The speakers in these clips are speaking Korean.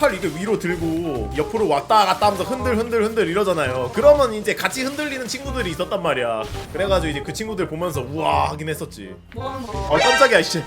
팔 이게 위로 들고 옆으로 왔다 갔다 하면서 흔들 흔들 흔들 이러잖아요. 그러면 이제 같이 흔들리는 친구들이 있었단 말이야. 그래가지고 이제 그 친구들 보면서 우와 하긴 했었지. 뭐 하는 거야? 어 깜짝이야 씨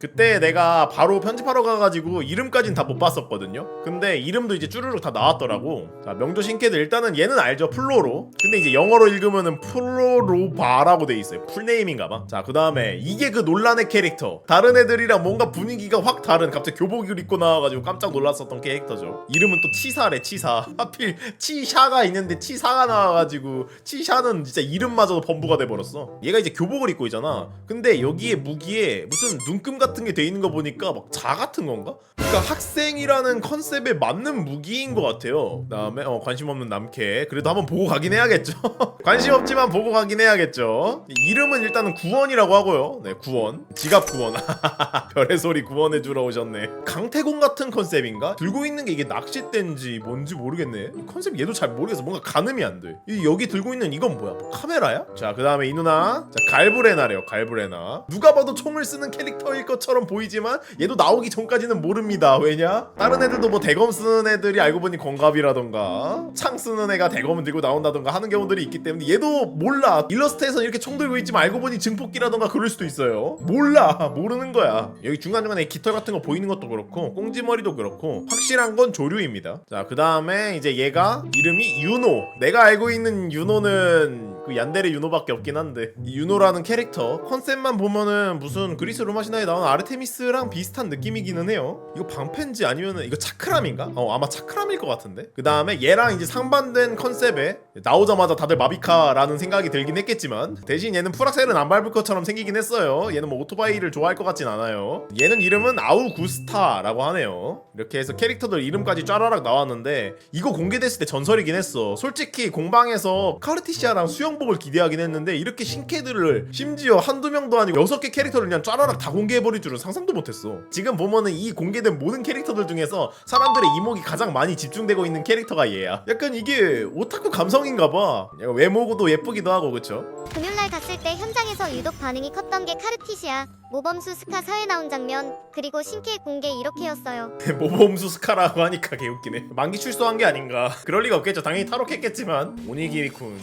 그때 내가 바로 편집하러 가가지고 이름까진 다 못 봤었거든요. 근데 이름도 이제 쭈르륵 다 나왔더라고. 자 명조 신캐드 일단은 얘는 알죠 플로로. 근데 이제 영어로 읽으면은 플로로바라고 돼 있어요. 풀네임인가봐. 자 그 다음에 이게 그 논란의 캐릭터. 다른 애들이랑 뭔가 분위기가 확 다른 갑자기 교복을 입고 나와가지고 깜짝 놀랐었던 캐릭터죠. 이름은 또 치사래 치사. 하필 치샤가 있는데 치사가 나와가지고 치샤는 진짜 이름마저도 범부가 돼버렸어. 얘가 이제 교복을 입고 있잖아. 근데 여기에 무기에 무슨 눈금 같은 게 돼 있는 거 보니까 막 자 같은 건가? 그러니까 학생이라는 컨셉에 맞는 무기인 것 같아요. 그다음에 어, 관심 없는 남캐. 그래도 한번 보고 가긴 해야겠죠. 관심 없지만 보고 가긴 해야겠죠. 이름은 일단은 구원이라고 하고요. 네 구원. 지갑 구원. 별의 소리 구원해 주러 오셨네. 강태공 같은 컨셉인가? 들고 있는 게 이게 낚싯대인지 뭔지 모르겠네. 이 컨셉 얘도 잘 모르겠어. 뭔가 가늠이 안 돼. 여기 들고 있는 이건 뭐야? 뭐 카메라야? 자 그 다음에 이 누나. 자 갈브레나래요 갈브레나. 누가 봐도 총을 쓰는 캐릭터일 것 처럼 보이지만 얘도 나오기 전까지는 모릅니다. 왜냐? 다른 애들도 뭐 대검 쓰는 애들이 알고 보니 건갑이라던가 창 쓰는 애가 대검을 들고 나온다던가 하는 경우들이 있기 때문에 얘도 몰라. 일러스트에서 이렇게 총 들고 있지만 알고 보니 증폭기라던가 그럴 수도 있어요. 몰라. 모르는 거야. 여기 중간중간에 깃털 같은 거 보이는 것도 그렇고 꽁지머리도 그렇고 확실한 건 조류입니다. 자 그 다음에 이제 얘가 이름이 윤호. 내가 알고 있는 윤호는 그 얀데레 윤호밖에 없긴 한데. 이 윤호라는 캐릭터 컨셉만 보면은 무슨 그리스 로마 신화에 나온 아르테미스랑 비슷한 느낌이기는 해요. 이거 방펜지 아니면은 이거 차크람인가? 어 아마 차크람일 것 같은데? 그 다음에 얘랑 이제 상반된 컨셉에 나오자마자 다들 마비카라는 생각이 들긴 했겠지만 대신 얘는 풀악셀은 안 밟을 것처럼 생기긴 했어요. 얘는 뭐 오토바이를 좋아할 것 같진 않아요. 얘는 이름은 아우구스타라고 하네요. 이렇게 해서 캐릭터들 이름까지 쫘라락 나왔는데 이거 공개됐을 때 전설이긴 했어. 솔직히 공방에서 카르티시아랑 수영복을 기대하긴 했는데 이렇게 신캐들을 심지어 한두 명도 아니고 여섯 개 캐릭터를 그냥 쫘라락 다 공개해버릴 줄은 상상도 못했어. 지금 보면은 이 공개된 모든 캐릭터들 중에서 사람들의 이목이 가장 많이 집중되고 있는 캐릭터가 얘야. 약간 이게 오타쿠 감성 인가봐. 외모도 예쁘기도 하고 그쵸? 금요일날 갔을 때 현장에서 유독 반응이 컸던 게 카르티시아, 모범수 스카 사회 나온 장면, 그리고 신캐 공개 이렇게였어요. 모범수 스카라고 하니까 개웃기네. 만기 출소한 게 아닌가. 그럴 리가 없겠죠. 당연히 탈옥했겠지만. 오니기리군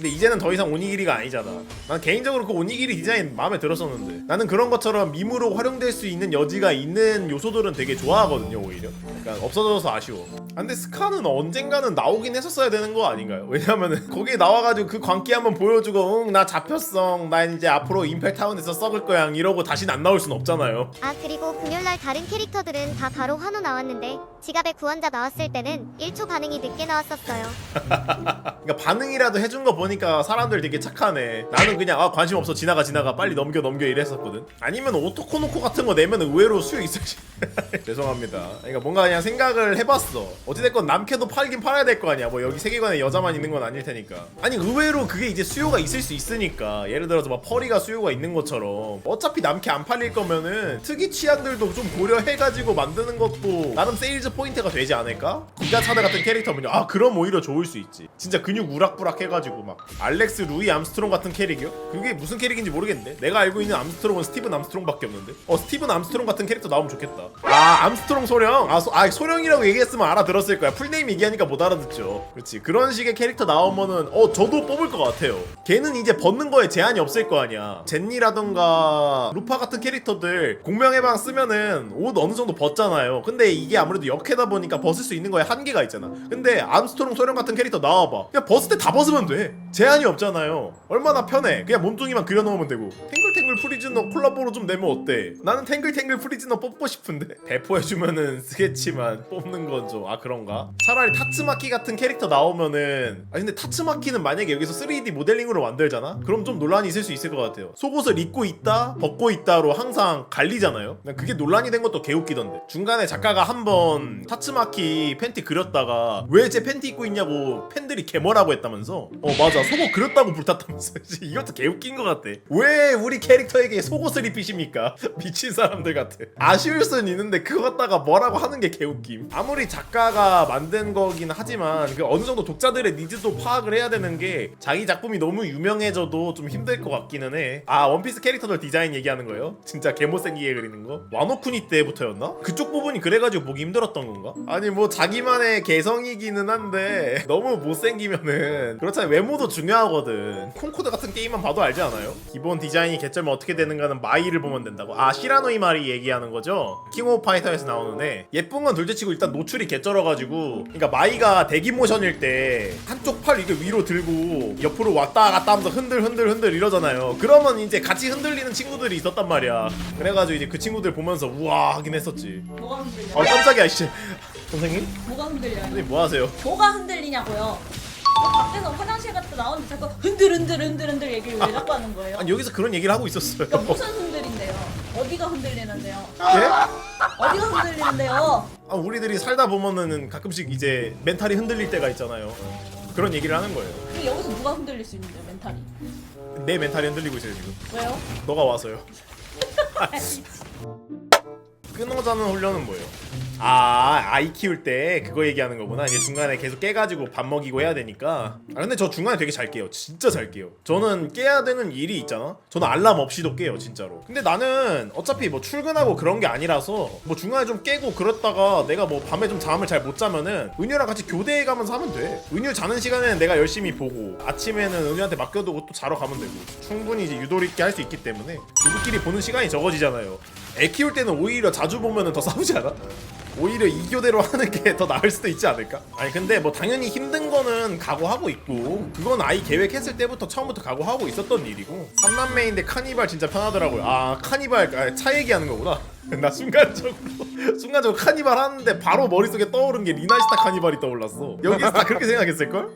근데 이제는 더 이상 오니기리가 아니잖아. 난 개인적으로 그 오니기리 디자인 마음에 들었었는데. 나는 그런 것처럼 밈으로 활용될 수 있는 여지가 있는 요소들은 되게 좋아하거든요 오히려. 약간 없어져서 아쉬워. 아, 근데 스카는 언젠가는 나오긴 했었어야 되는 거 아닌가요? 왜냐면은 거기에 나와가지고 그 광기 한번 보여주고 응 나 잡혔어 나 이제 앞으로 임팩타운에서 썩을 거야 이러고 다시는 안 나올 순 없잖아요. 아 그리고 금요일날 다른 캐릭터들은 다 바로 환호 나왔는데 지갑에 구원자 나왔을 때는 1초 반응이 늦게 나왔었어요. 그러니까 반응이라도 해준 거 보니 까 사람들 되게 착하네. 나는 그냥 아 관심 없어 지나가 지나가 빨리 넘겨 넘겨 이랬었거든. 아니면 오토코노코 같은 거 내면 의외로 수요 있을 지 죄송합니다. 그러니까 뭔가 그냥 생각을 해봤어. 어찌됐건 남캐도 팔긴 팔아야 될 거 아니야. 뭐 여기 세계관에 여자만 있는 건 아닐 테니까. 아니 의외로 그게 이제 수요가 있을 수 있으니까. 예를 들어서 막 펄이가 수요가 있는 것처럼 어차피 남캐 안 팔릴 거면은 특이 취향들도 좀 고려해가지고 만드는 것도 나름 세일즈 포인트가 되지 않을까? 기가차드 같은 캐릭터면요. 아 그럼 오히려 좋을 수 있지. 진짜 근육 우락부락 해가지고 막 알렉스 루이 암스트롱 같은 캐릭이요? 그게 무슨 캐릭인지 모르겠는데. 내가 알고 있는 암스트롱은 스티븐 암스트롱밖에 없는데. 어 스티븐 암스트롱 같은 캐릭터 나오면 좋겠다. 아 암스트롱 소령. 아, 소, 아 소령이라고 얘기했으면 알아들었을 거야. 풀네임 얘기하니까 못 알아듣죠. 그렇지. 그런 식의 캐릭터 나오면은 어 저도 뽑을 것 같아요. 걔는 이제 벗는 거에 제한이 없을 거 아니야. 젠니라던가 루파 같은 캐릭터들 공명해방 쓰면은 옷 어느 정도 벗잖아요. 근데 이게 아무래도 역해다 보니까 벗을 수 있는 거에 한계가 있잖아. 근데 암스트롱 소령 같은 캐릭터 나와봐. 그냥 벗을 때 다 벗으면 돼. 제한이 없잖아요. 얼마나 편해. 그냥 몸뚱이만 그려놓으면 되고. 탱글탱글 프리즈너 콜라보로 좀 내면 어때? 나는 탱글탱글 프리즈너 뽑고 싶은데 배포해주면은 쓰겠지만 뽑는 건 좀 아 그런가? 차라리 타츠마키 같은 캐릭터 나오면은 아 근데 타츠마키는 만약에 여기서 3D 모델링으로 만들잖아? 그럼 좀 논란이 있을 수 있을 것 같아요. 속옷을 입고 있다, 벗고 있다로 항상 갈리잖아요. 난 그게 논란이 된 것도 개웃기던데. 중간에 작가가 한번 타츠마키 팬티 그렸다가 왜 제 팬티 입고 있냐고 팬들이 개뭐라고 했다면서? 어 맞아 속옷 그렸다고 불탔다면서 이것도 개웃긴 것 같아. 왜 우리 캐릭터에게 속옷을 입히십니까? 미친 사람들 같아. 아쉬울 순 있는데 그거 갖다가 뭐라고 하는 게 개웃김 아무리 작가가 만든 거긴 하지만 그 어느 정도 독자들의 니즈도 파악을 해야 되는 게 자기 작품이 너무 유명해져도 좀 힘들 것 같기는 해아 원피스 캐릭터들 디자인 얘기하는 거예요? 진짜 개못생기게 그리는 거? 와노쿠니 때부터였나? 그쪽 부분이 그래가지고 보기 힘들었던 건가? 아니 뭐 자기만의 개성이기는 한데 너무 못생기면은 그렇잖아요 외모도 중요하거든 콩코드 같은 게임만 봐도 알지 않아요? 기본 디자인이 개쩌면 어떻게 되는가는 마이를 보면 된다고 아 시라노이 마리 얘기하는 거죠? 킹 오브 파이터에서 나오는 애 예쁜 건 둘째치고 일단 노출이 개쩔어가지고 그러니까 마이가 대기 모션일 때 한쪽 팔 이게 위로 들고 옆으로 왔다 갔다 하면서 흔들 흔들 흔들 이러잖아요 그러면 이제 같이 흔들리는 친구들이 있었단 말이야 그래가지고 이제 그 친구들 보면서 우와 하긴 했었지 뭐가 흔들려? 어 깜짝이야 씨 선생님? 뭐가 흔들려요? 선생님 뭐 하세요? 뭐가 흔들리냐고요? 저 밖에서 화장실 갔다 나오는데 자꾸 흔들 흔들 흔들 흔들 얘기를 왜 자꾸 하는 거예요? 아니 여기서 그런 얘기를 하고 있었어요 그러니까 무슨 흔들인데요? 어디가 흔들리는데요? 예? 어디가 흔들리는데요? 아, 우리들이 살다 보면은 가끔씩 이제 멘탈이 흔들릴 때가 있잖아요. 그런 얘기를 하는 거예요. 그럼 여기서 누가 흔들릴 수 있는데요 멘탈이? 내 멘탈이 흔들리고 있어요 지금. 왜요? 너가 와서요. 끊어자는 훈련은 뭐예요? 아 아이 키울 때 그거 얘기하는 거구나. 이제 중간에 계속 깨가지고 밥 먹이고 해야 되니까. 아 근데 저 중간에 되게 잘 깨요. 진짜 잘 깨요. 저는 깨야 되는 일이 있잖아. 저는 알람 없이도 깨요 진짜로. 근데 나는 어차피 뭐 출근하고 그런 게 아니라서 뭐 중간에 좀 깨고 그랬다가 내가 뭐 밤에 좀 잠을 잘 못 자면은 은유랑 같이 교대해 가면서 하면 돼. 은유 자는 시간에는 내가 열심히 보고 아침에는 은유한테 맡겨두고 또 자러 가면 되고 충분히 이제 유도리 있게 할 수 있기 때문에 부부끼리 보는 시간이 적어지잖아요. 애 키울 때는 오히려 자주 보면은 더 싸우지 않아? 오히려 이교대로 하는 게 더 나을 수도 있지 않을까? 아니 근데 뭐 당연히 힘든 거는 각오하고 있고 그건 아이 계획했을 때부터 처음부터 각오하고 있었던 일이고 삼남매인데 카니발 진짜 편하더라고요 아 카니발 아, 차 얘기하는 거구나 나 순간적으로 순간적으로 카니발 하는데 바로 머릿속에 떠오른 게 리나시타 카니발이 떠올랐어 여기서 다 그렇게 생각했을걸?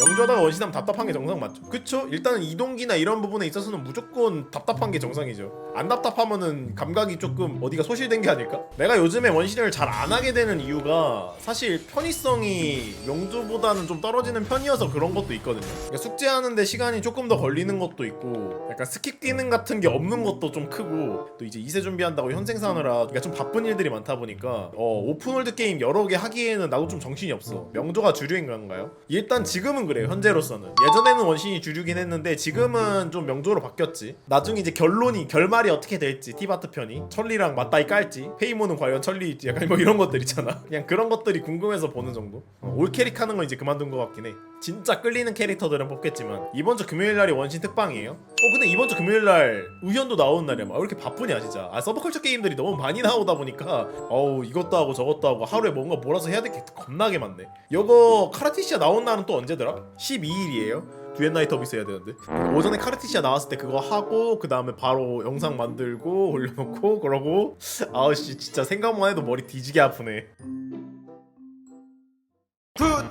영조하다가 원신하면 답답한 게 정상 맞죠? 그쵸? 일단은 이동기나 이런 부분에 있어서는 무조건 답답한 게 정상이죠 안 답답하면은 감각이 조금 어디가 소실된 게 아닐까? 내가 요즘에 원신을 잘안 하게 되는 이유가 사실 편의성이 명조보다는 좀 떨어지는 편이어서 그런 것도 있거든요 그러니까 숙제하는데 시간이 조금 더 걸리는 것도 있고 약간 스킵 기능 같은 게 없는 것도 좀 크고 또 이제 이세 준비한다고 현생 사느라 그러니까 좀 바쁜 일들이 많다 보니까 어 오픈월드 게임 여러 개 하기에는 나도 좀 정신이 없어 명조가 주류인 건가요? 일단 지금은 그래요 현재로서는. 예전에는 원신이 주류긴 했는데 지금은 좀 명조로 바뀌었지. 나중에 이제 결론이 결말이 어떻게 될지 티바트 편이 천리랑 맞다이 깔지 페이모는 과연 천리 약간 뭐 이런 것들 있잖아. 그냥 그런 것들이 궁금해서 보는 정도? 어, 올 캐릭 하는 건 이제 그만둔 것 같긴 해 진짜 끌리는 캐릭터들은 뽑겠지만 이번 주 금요일 날이 원신 특방이에요? 어 근데 이번 주 금요일 날 우현도 나오는 날이야. 막 왜 이렇게 바쁘냐 진짜. 아 서브컬처 게임들이 너무 많이 나오다 보니까 어우 이것도 하고 저것도 하고 하루에 뭔가 몰아서 해야 될 게 겁나게 많네. 요거 카라티시아 나온 날은 또 언제더라? 12일이에요? 듀엣나이트 어비스 해야 되는데. 오전에 카르티시아 나왔을 때 그거 하고 그 다음에 바로 영상 만들고 올려놓고 그러고 아우씨 진짜 생각만 해도 머리 뒤지게 아프네